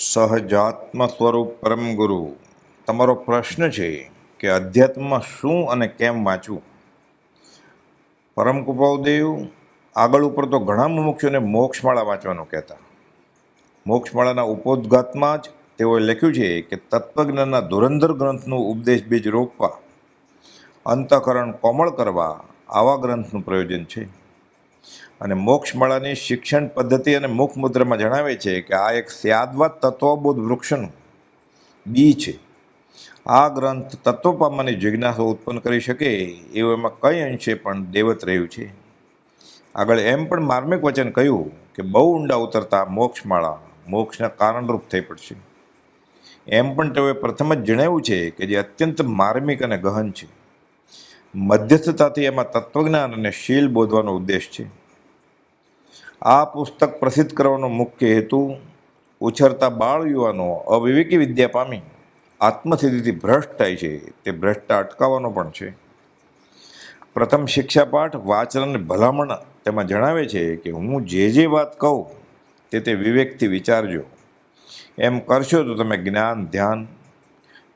સહજાત્મ સ્વરૂપ પરમ ગુરુ. તમારો પ્રશ્ન છે કે અધ્યાત્મમાં શું અને કેમ વાંચવું? પરમ કુપાવદેવ આગળ ઉપર તો ઘણા મુમુક્ષુને મોક્ષમાળા વાંચવાનું કહેતા. મોક્ષમાળાના ઉપોદઘાતમાં જ તેઓએ લખ્યું છે કે તત્વજ્ઞાનના ધુરંધર ગ્રંથનું ઉપદેશ બીજ રોપવા, અંતઃકરણ કોમળ કરવા આવા ગ્રંથનું પ્રયોજન છે. અને મોક્ષમાળાની શિક્ષણ પદ્ધતિ અને મુખ મુદ્રામાં જણાવે છે કે આ એક સ્યાદવા તત્વબોધ વૃક્ષનું બી છે. આ ગ્રંથ તત્વ પામવાની જિજ્ઞાસા ઉત્પન્ન કરી શકે એવું એમાં કઈ અંશે પણ દેવત રહ્યું છે. આગળ એમ પણ માર્મિક વચન કહ્યું કે બહુ ઊંડા ઉતરતા મોક્ષમાળા મોક્ષના કારણરૂપ થઈ પડશે. એમ પણ તેઓએ પ્રથમ જ જણાવ્યું છે કે જે અત્યંત માર્મિક અને ગહન છે. મધ્યસ્થતાથી એમાં તત્વજ્ઞાન અને શીલ બોધવાનો ઉદ્દેશ છે. આ પુસ્તક પ્રસિદ્ધ કરવાનો મુખ્ય હેતુ ઉછરતા બાળ યુવાનો અવિવેકી વિદ્યા પામી આત્મસિદ્ધિથી ભ્રષ્ટ થાય છે. તે ભ્રષ્ટતા અટકાવવાનો પણ છે. પ્રથમ શિક્ષાપાઠ વાચન અને ભલામણ તેમાં જણાવે છે કે હું જે જે વાત કહું તે તે વિવેકથી વિચારજો. એમ કરશો તો તમે જ્ઞાન, ધ્યાન,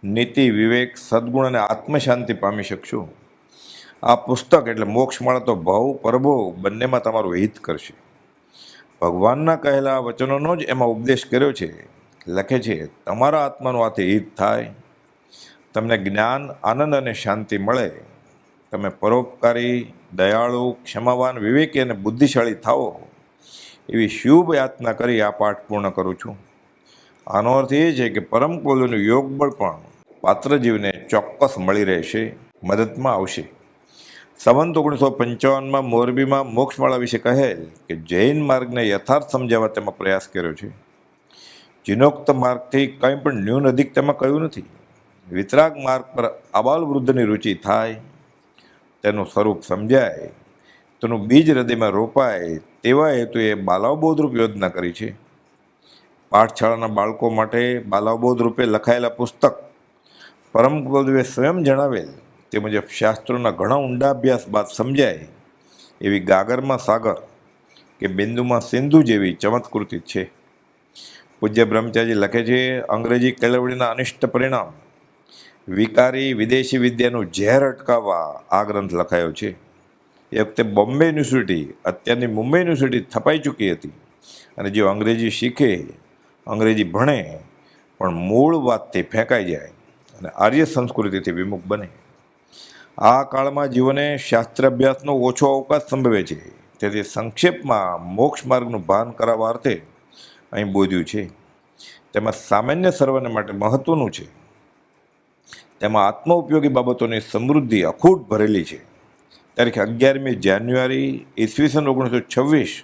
નીતિ, વિવેક, સદગુણ અને આત્મશાંતિ પામી શકશો. આ પુસ્તક એટલે મોક્ષ મળે તો ભવ, પરભો બંનેમાં તમારું હિત કરશે. ભગવાનના કહેલા વચનોનો જ એમાં ઉપદેશ કર્યો છે. લખે છે, તમારા આત્માનું આથી હિત થાય. તમને જ્ઞાન, આનંદ અને શાંતિ મળે. તમે પરોપકારી, દયાળુ, ક્ષમાવાન, વિવેકી અને બુદ્ધિશાળી થાઓ. એવી શુભ યાતના કરી આ પાઠ પૂર્ણ કરું છું. આનો અર્થ એ છે કે પરમ કોલોનું યોગ બળ પણ પાત્ર જીવને ચોક્કસ મળી રહેશે, મદદમાં આવશે. સંવંત ઓગણીસો પંચાવનમાં મોરબીમાં મોક્ષમાળા વિશે કહેલ કે જૈન માર્ગને યથાર્થ સમજાવવા તેમાં પ્રયાસ કર્યો છે. જીનોક્ત માર્ગથી કંઈ પણ ન્યૂન અધિક તેમાં કહ્યું નથી. વિતરાગ માર્ગ પર આબાલ વૃદ્ધની રુચિ થાય, તેનું સ્વરૂપ સમજાય, તેનું બીજ હૃદયમાં રોપાય, તેવા હેતુએ બાલાવબોધરૂપ યોજના કરી છે. પાઠશાળાના બાળકો માટે બાલાવબોધ રૂપે લખાયેલા પુસ્તક પરમ ગુરુદેવે સ્વયં જણાવેલ તે મુજબ શાસ્ત્રોના ઘણા ઊંડા અભ્યાસ બાદ સમજાય એવી ગાગરમાં સાગર કે બિંદુમાં સિંધુ જેવી ચમત્કૃતિ છે. પૂજ્ય બ્રહ્મચારી લખે છે, અંગ્રેજી કેળવણીના અનિષ્ટ પરિણામ વિકારી વિદેશી વિદ્યાનું ઝેર અટકાવવા આ ગ્રંથ લખાયો છે. એ વખતે બોમ્બે યુનિવર્સિટી, અત્યારની મુંબઈ યુનિવર્સિટી થપાઈ ચૂકી હતી અને જેઓ અંગ્રેજી શીખે, અંગ્રેજી ભણે, પણ મૂળ વાતથી ફેંકાઈ જાય અને આર્ય સંસ્કૃતિથી વિમુખ બને. આ કાળમાં જીવને શાસ્ત્ર અભ્યાસનો ઓછો અવકાશ સંભવે છે. તેથી સંક્ષેપમાં મોક્ષ માર્ગનું ભાન કરાવવા અર્થે અહીં બોધ્યું છે. તેમાં સામાન્ય સર્વને માટે મહત્વનું છે. તેમાં આત્મ ઉપયોગી બાબતોની સમૃદ્ધિ અખૂટ ભરેલી છે. તારીખ અગિયારમી જાન્યુઆરી ઈસવીસન ઓગણીસો છવ્વીસ,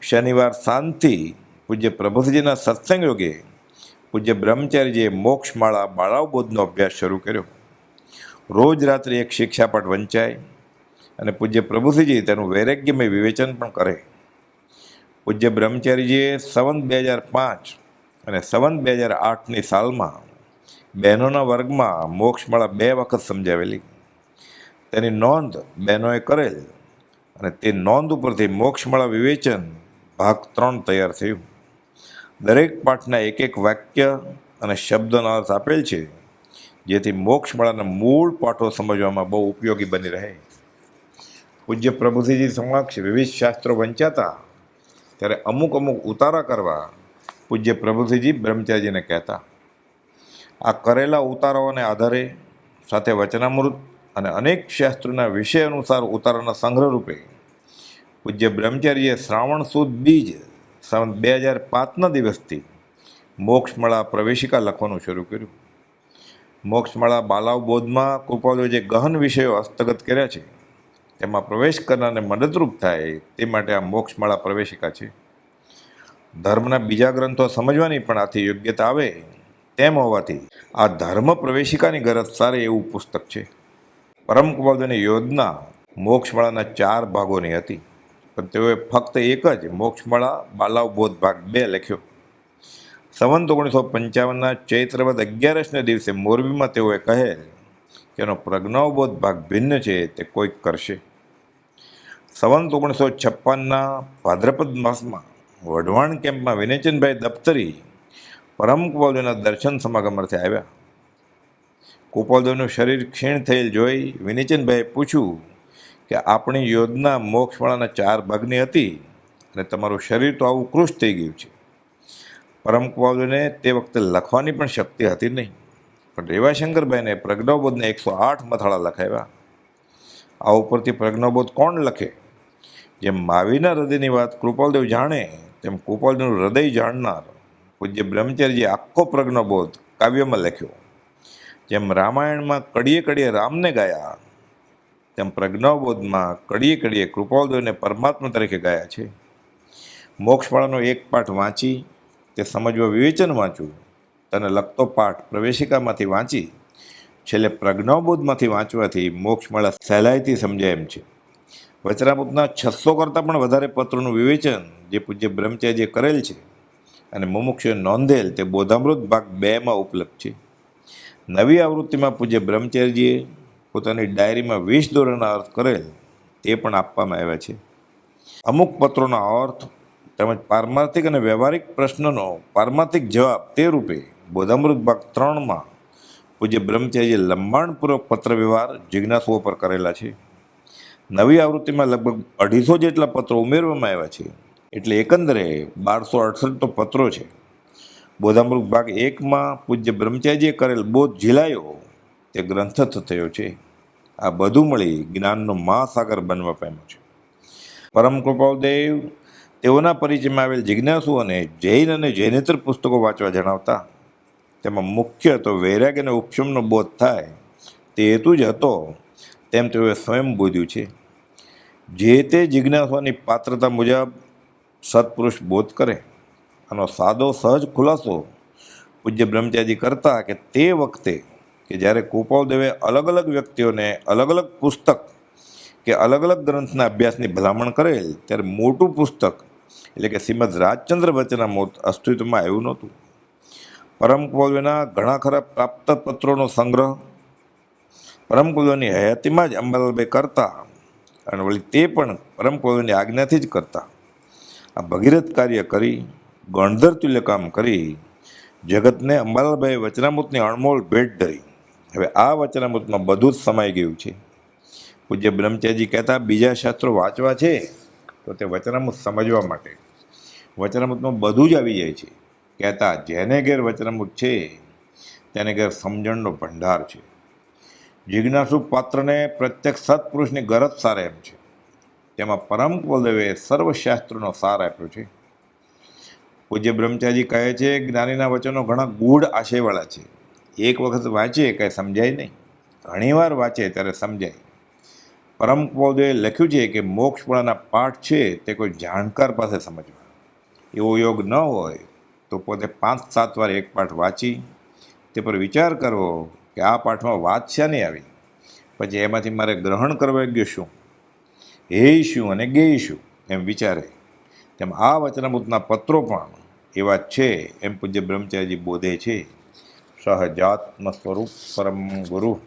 શનિવાર શાંતિ, પૂજ્ય પ્રભુજીના સત્સંગ યોગે પૂજ્ય બ્રહ્મચારીજીએ મોક્ષમાળા બાળાવબોધનો અભ્યાસ શરૂ કર્યો. રોજ રાત્રે એક શિક્ષાપાઠ વંચાય અને પૂજ્ય પ્રભુસિંહજી તેનું વૈરાગ્યમય વિવેચન પણ કરે. પૂજ્ય બ્રહ્મચારીજીએ સંવંત બે હજાર પાંચ અને સંવંત બે હજાર આઠની સાલમાં બહેનોના વર્ગમાં મોક્ષમાળા બે વખત સમજાવેલી. તેની નોંધ બહેનોએ કરેલ અને તે નોંધ ઉપરથી મોક્ષમાળા વિવેચન ભાગ ત્રણ તૈયાર થયું. દરેક પાઠના એક એક વાક્ય અને શબ્દનો અર્થ આપેલ છે. જેથી મોક્ષમાળાના મૂળ પાઠો સમજવામાં બહુ ઉપયોગી બની રહે. પૂજ્ય પ્રભુજીજી સમક્ષ વિવિધ શાસ્ત્રો વંચાતા, ત્યારે અમુક અમુક ઉતારા કરવા પૂજ્ય પ્રભુજીજી બ્રહ્મચારીજીને કહેતા. આ કરેલા ઉતારાઓને આધારે સાથે વચનામૃત અને અનેક શાસ્ત્રોના વિષય અનુસાર ઉતારાના સંગ્રહ રૂપે પૂજ્ય બ્રહ્મચારીએ શ્રાવણ સુદ બીજ સન બે હજાર પાંચના દિવસથી મોક્ષમાળા પ્રવેશિકા લખવાનું શરૂ કર્યું. મોક્ષમાળા બાલાવ બોધમાં કૃપાલુ જે ગહન વિષયો હસ્તગત કર્યા છે, તેમાં પ્રવેશ કરનારને મદદરૂપ થાય તે માટે આ મોક્ષમાળા પ્રવેશિકા છે. ધર્મના બીજા ગ્રંથો સમજવાની પણ આથી યોગ્યતા આવે તેમ હોવાથી આ ધર્મ પ્રવેશિકાની ગરજ સારે એવું પુસ્તક છે. પરમ કુમારની યોજના મોક્ષમાળાના ચાર ભાગોની હતી, પણ તેઓએ ફક્ત એક જ મોક્ષમાળા બાલાવ બોધ ભાગ બે લખ્યો. સંવંત ઓગણીસો પંચાવનના ચૈત્રવદ અગિયારસને દિવસે મોરબીમાં તેઓએ કહે કે એનો પ્રજ્ઞાવબોધ ભાગ ભિન્ન છે, તે કોઈક કરશે. સંવંત ઓગણીસો છપ્પનના ભાદ્રપદ માસમાં વઢવાણ કેમ્પમાં વિનેચનભાઈ દફતરી પરમ કુપાલદેવના દર્શન સમાગમ અર્થે આવ્યા. કુપાલદેવનું શરીર ક્ષીણ થયેલ જોઈ વિનેચનભાઈએ પૂછ્યું કે આપણી યોજના મોક્ષવાળાના ચાર ભાગની હતી અને તમારું શરીર તો આવું કૃશ થઈ ગયું છે. પરમ કૃપાલદેવને તે વખતે લખવાની પણ શક્તિ હતી નહીં. પણ રેવાશંકરભાઈને પ્રજ્ઞાબોધને એકસો આઠ મથાળા લખાવ્યા. આ ઉપરથી પ્રજ્ઞાબોધ કોણ લખે? જેમ માવીના હૃદયની વાત કૃપાલદેવ જાણે, તેમ કૃપાલદેવનું હૃદય જાણનાર પૂજ્ય બ્રહ્મચારીજીએ આખો પ્રજ્ઞાબોધ કાવ્યમાં લખ્યો. જેમ રામાયણમાં કડીએ કડીએ રામને ગાયા, તેમ પ્રજ્ઞાબોધમાં કડીએ કડીએ કૃપાલદેવને પરમાત્મા તરીકે ગાયા છે. મોક્ષવાળાનો એક પાઠ વાંચી તે સમજવા વિવેચન વાંચવું તને લગતો પાઠ પ્રવેશિકામાંથી વાંચી, છેલ્લે પ્રજ્ઞાબોધમાંથી વાંચવાથી મોક્ષ મળે સહેલાઈથી સમજાય એમ છે. વચરામૃતના છસો કરતાં પણ વધારે પત્રોનું વિવેચન જે પૂજ્ય બ્રહ્મચાર્યજીએ કરેલ છે અને મુમુક્ષુએ નોંધેલ તે બોધામૃત ભાગ બેમાં ઉપલબ્ધ છે. નવી આવૃત્તિમાં પૂજ્ય બ્રહ્મચાર્યજીએ પોતાની ડાયરીમાં વીસ દોરાના અર્થ કરેલ તે પણ આપવામાં આવ્યા છે. અમુક પત્રોના અર્થ તેમજ પારમાર્થિક અને વ્યવહારિક પ્રશ્નનો પારમાર્થિક જવાબ તે રૂપે બોધામૃત ભાગ ત્રણમાં પૂજ્ય બ્રહ્મચારીએ લંબાણપૂર્વક પત્ર વ્યવહાર જિજ્ઞાસુઓ પર કરેલા છે. નવી આવૃત્તિમાં લગભગ અઢીસો જેટલા પત્રો ઉમેરવામાં આવ્યા છે. એટલે એકંદરે બારસો અડસઠ તો પત્રો છે. બોધામૃત ભાગ એકમાં પૂજ્ય બ્રહ્મચારીજીએ કરેલ બોધ ઝીલાયો તે ગ્રંથ થયો છે. આ બધું મળી જ્ઞાનનો મહાસાગર બનવા પામ્યો છે. પરમ કૃપાલદેવ તેઓના પરિચયમાં આવેલ જિજ્ઞાસુ અને જૈન અને જૈનેતર પુસ્તકો વાંચવા જણાવતા, તેમાં મુખ્ય તો વૈરાગ્ય અને ઉપશમનો બોધ થાય, તે હેતુ જ હતો. તેમ તેઓએ સ્વયં બોધ્યું છે. જે તે જિજ્ઞાસાની પાત્રતા મુજબ સત્પુરુષ બોધ કરે, આનો સાદો, સહજ ખુલાસો પૂજ્ય બ્રહ્મચારી કરતા કે તે વખતે, કે જ્યારે કૃપાલદેવે અલગ અલગ વ્યક્તિઓને અલગ અલગ પુસ્તક કે અલગ અલગ ગ્રંથના અભ્યાસની ભલામણ કરેલ, ત્યારે મોટું પુસ્તક એટલે કે શ્રીમદ રાજચંદ્ર વચનામૃત અસ્તિત્વમાં આવ્યું નહોતું. પરમ કૃપાલદેવના ઘણા ખરા પ્રાપ્ત પત્રોનો સંગ્રહ. પરમ કૃપાલદેવની હયાતીમાં જ અંબાલાલભાઈ કરતા અને વળી તે પણ પરમ કૃપાલદેવની આજ્ઞાથી જ કરતા. આ ભગીરથ કાર્ય કરી ગણધર તુલ્ય કામ કરી, જગતને અંબાલાલભાઈ વચનામૃતની અણમોલ ભેટ ધરી. હવે આ વચનામૃતમાં બધું જ સમાઈ ગયું છે. પૂજ્ય બ્રહ્મચારીજી કહેતા, બીજા શાસ્ત્રો વાંચવા છે તો તે વચનામૃત સમજવા માટે. વચનામૃતમાં બધું જ આવી જાય છે. કહેતા જેને ઘેર વચનામૃત છે, તેને ઘેર સમજણનો ભંડાર છે. જિજ્ઞાસુ પાત્રને પ્રત્યેક સત્પુરુષની ગરજ સારે એમ છે. તેમાં પરમ કુલદેવે સર્વશાસ્ત્રનો સાર આપ્યો છે. પૂજ્ય બ્રહ્મચારી કહે છે, જ્ઞાનીના વચનો ઘણા ગૂઢ આશયવાળા છે. એક વખત વાંચીએ કાંઈ સમજાય નહીં. ઘણીવાર વાંચે ત્યારે સમજાય. પરમ કુલદેવે લખ્યું છે કે મોક્ષપણાના પાઠ છે તે કોઈ જાણકાર પાસે સમજવા. એવો યોગ ન હોય, તો પોતે પાંચ સાત વાર એક પાઠ વાંચી, તે પર વિચાર કરવો કે આ પાઠમાં વાત નહીં આવી? પછી એમાંથી મારે ગ્રહણ કરવા ગયો શું? હે શું અને ગેય શું? એમ વિચારે. તેમ આ વચનામૃતના પત્રો પણ એવા છે, એમ પૂજ્ય બ્રહ્મચારીજી બોધે છે. સહજાત્મ સ્વરૂપ પરમ ગુરુ.